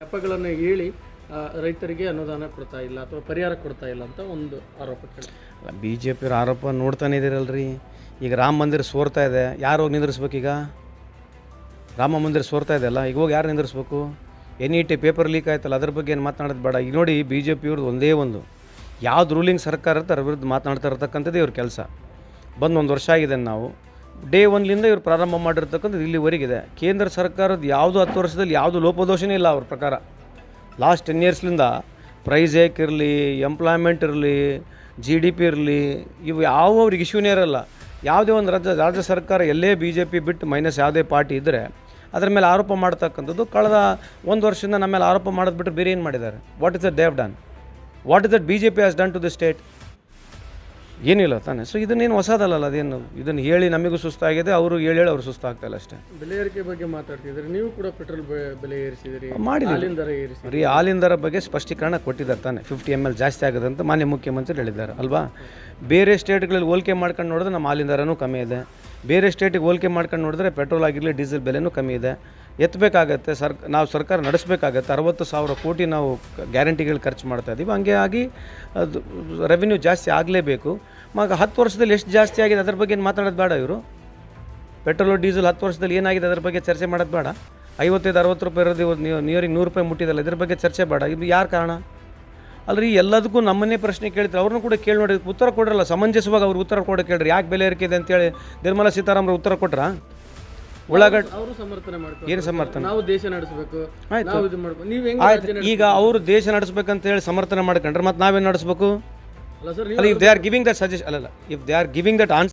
ನೆಪಗಳನ್ನು ಹೇಳಿ ರೈತರಿಗೆ ಅನುದಾನ ಕೊಡ್ತಾ ಇಲ್ಲ ಅಥವಾ ಪರಿಹಾರ ಕೊಡ್ತಾ ಇಲ್ಲ ಅಂತ ಒಂದು ಆರೋಪ ಬಿ ಜೆ ಪಿಯವ್ರ ಆರೋಪ ನೋಡ್ತಾನೆ ಇದೀರಲ್ರಿ. ಈಗ ರಾಮ ಮಂದಿರ ಸೋರ್ತಾ ಇದೆ. ಯಾರು ಹೋಗಿ ಈಗ? ರಾಮ ಮಂದಿರ ಸೋರ್ತಾ ಇದೆ ಅಲ್ಲ, ಈಗ ಹೋಗಿ ಯಾರು ನಿಂದ್ರಿಸ್ಬೇಕು? N E T paper leak ಆಯ್ತಲ್ಲ, ಅದ್ರ ಬಗ್ಗೆ ಏನು ಮಾತನಾಡೋದು ಬೇಡ. ಈಗ ನೋಡಿ ಬಿ ಜೆ ಪಿಯವ್ರದ್ದು ಒಂದೇ ಒಂದು. ಯಾವ್ದು ರೂಲಿಂಗ್ ಸರ್ಕಾರ ಅದ್ರ ವಿರುದ್ಧ ಮಾತನಾಡ್ತಾ ಇರತಕ್ಕಂಥದ್ದು ಇವ್ರ ಕೆಲಸ. ಬಂದು ಒಂದು ವರ್ಷ ಆಗಿದೆ ನಾವು. ಡೇ ಒನ್ಲಿಂದ ಇವರು ಪ್ರಾರಂಭ ಮಾಡಿರ್ತಕ್ಕಂಥದ್ದು ಇಲ್ಲಿವರೆಗಿದೆ. ಕೇಂದ್ರ ಸರ್ಕಾರದ ಯಾವುದು ಹತ್ತು ವರ್ಷದಲ್ಲಿ ಯಾವುದು ಲೋಪದೋಷನೇ ಇಲ್ಲ ಅವ್ರ ಪ್ರಕಾರ. ಲಾಸ್ಟ್ ಟೆನ್ ಇಯರ್ಸ್ಲಿಂದ ಪ್ರೈಸ್ ಏಕ್ ಇರಲಿ ಎಂಪ್ಲಾಯ್ಮೆಂಟ್ ಇರಲಿ ಜಿ ಡಿ ಪಿ ಇರಲಿ, ಇವು ಯಾವ ಅವ್ರಿಗೆ ಇಶ್ಯೂನೇ ಇರಲ್ಲ. ಯಾವುದೇ ಒಂದು ರಾಜ್ಯ ರಾಜ್ಯ ಸರ್ಕಾರ ಎಲ್ಲೇ ಬಿ ಜೆ ಪಿ ಬಿಟ್ಟು ಮೈನಸ್ ಯಾವುದೇ ಪಾರ್ಟಿ ಇದ್ದರೆ ಅದರ ಮೇಲೆ ಆರೋಪ ಮಾಡ್ತಕ್ಕಂಥದ್ದು ಕಳೆದ ಒಂದು ವರ್ಷದಿಂದ ನಮ್ಮ ಮೇಲೆ ಆರೋಪ ಮಾಡೋದು ಬಿಟ್ಟು ಬೇರೆ ಏನು ಮಾಡಿದ್ದಾರೆ? What is the they've done what is that B J P has done to the state ಏನಿಲ್ಲ ತಾನೆ. ಸೊ ಇದನ್ನೇನು ಹೊಸದಲ್ಲ ಅದೇನು ಇದನ್ನು ಹೇಳಿ ನಮಗೂ ಸುಸ್ತಾಗಿದೆ ಅವರು ಹೇಳಿ ಹೇಳಿ ಅವ್ರು ಸುಸ್ತಾಗ್ತಾಯಿಲ್ಲ ಅಷ್ಟೇ. ಬೆಲೆ ಏರಿಕೆ ಬಗ್ಗೆ ಮಾತಾಡ್ತಿದ್ರೆ ನೀವು ಕೂಡ ಪೆಟ್ರೋಲ್ ಬೆಲೆ ಏರಿಸಿದಿರಿ ಮಾಡಿ ದರ ಏರಿಸಿ ರೀ ಹಾಲಿನ ದರ ಬಗ್ಗೆ ಸ್ಪಷ್ಟೀಕರಣ ಕೊಟ್ಟಿದ್ದಾರೆ ತಾನೆ. ಫಿಫ್ಟಿ ಎಂ ಎಲ್ ಜಾಸ್ತಿ ಆಗದಂತ ಅಂತ ಮಾನ್ಯ ಮುಖ್ಯಮಂತ್ರಿ ಹೇಳಿದ್ದಾರೆ ಅಲ್ವಾ? ಬೇರೆ ಸ್ಟೇಟ್ಗಳಲ್ಲಿ ಹೋಲಿಕೆ ಮಾಡ್ಕೊಂಡು ನೋಡಿದ್ರೆ ನಮ್ಮ ಹಾಲಿನ ದರನೂ ಕಮ್ಮಿ ಇದೆ. ಬೇರೆ ಸ್ಟೇಟಿಗೆ ಹೋಲಿಕೆ ಮಾಡ್ಕೊಂಡು ನೋಡಿದ್ರೆ ಪೆಟ್ರೋಲ್ ಆಗಿರಲಿ, ಡೀಸೆಲ್ ಬೆಲೆನೂ ಕಮ್ಮಿ ಇದೆ. ಎತ್ತಬೇಕಾಗತ್ತೆ ಸರ್, ನಾವು ಸರ್ಕಾರ ನಡೆಸಬೇಕಾಗತ್ತೆ. ಅರವತ್ತು ಸಾವಿರ ಕೋಟಿ ನಾವು ಗ್ಯಾರಂಟಿಗಳು ಖರ್ಚು ಮಾಡ್ತಾ ಇದ್ದೀವಿ ಹಂಗೆ ಆಗಿ ಅದು ರೆವಿನ್ಯೂ ಜಾಸ್ತಿ ಆಗಲೇಬೇಕು. ಮಗ ಹತ್ತು ವರ್ಷದಲ್ಲಿ ಎಷ್ಟು ಜಾಸ್ತಿ ಆಗಿದೆ ಅದ್ರ ಬಗ್ಗೆ ಮಾತಾಡೋದು ಬೇಡ ಇವರು. ಪೆಟ್ರೋಲು, ಡೀಸೆಲ್ ಹತ್ತು ವರ್ಷದಲ್ಲಿ ಏನಾಗಿದೆ ಅದ್ರ ಬಗ್ಗೆ ಚರ್ಚೆ ಮಾಡೋದು ಬೇಡ. ಐವತ್ತೈದು, ಅರವತ್ತು ರೂಪಾಯಿ ಇರೋದು ನೀವು ನಿಯರಿಂಗ್ ನೂರು ರೂಪಾಯಿ ಮುಟ್ಟಿದಲ್ಲ, ಇದ್ರ ಬಗ್ಗೆ ಚರ್ಚೆ ಬೇಡ. ಇದು ಯಾರು ಕಾರಣ? ಅಲ್ರಿ ಎಲ್ಲದಕ್ಕೂ ನಮ್ಮನ್ನೇ ಪ್ರಶ್ನೆ ಕೇಳಿದ್ರು ಅವ್ರನ್ನೂ ಕೂಡ ಕೇಳಿ ನೋಡಿ ಉತ್ತರ ಕೊಡ್ರಲ್ಲ ಸಮಂಜಸವಾಗಿ ಅವ್ರು ಉತ್ತರ ಕೊಡ ಕೇಳ್ರಿ. ಯಾಕೆ ಬೆಲೆ ಏರಿಕೆ ಇದೆ ಅಂತೇಳಿ ನಿರ್ಮಲಾ ಸೀತಾರಾಮರು ಉತ್ತರ ಕೊಟ್ರ? ಉಳ್ಳಾಗಡ್ಡಿ ಅವರು ಸಮರ್ಥನೆ ಮಾಡ್ತಾರೆ ಏನು ಸಮರ್ಥನೆ? ನಾವು ದೇಶ ನಡೆಸಬೇಕು. ಆಯ್ತು. ನಾವು ಇದು ಮಾಡ್ಬೇಕು ನೀವು ಹೆಂಗ್ ಆಯ್ತು. ಈಗ ಅವರು ದೇಶ ನಡೆಸ್ಬೇಕಂತ ಹೇಳಿ ಸಮರ್ಥನೆ ಮಾಡ್ಕೊಂಡ್ರೆ ಮತ್ತೆ ನಾವೇನು ನಡೆಸಬೇಕು? ಅಲ್ಲ if they are giving that suggest ಅಲ್ಲ if they are giving that answer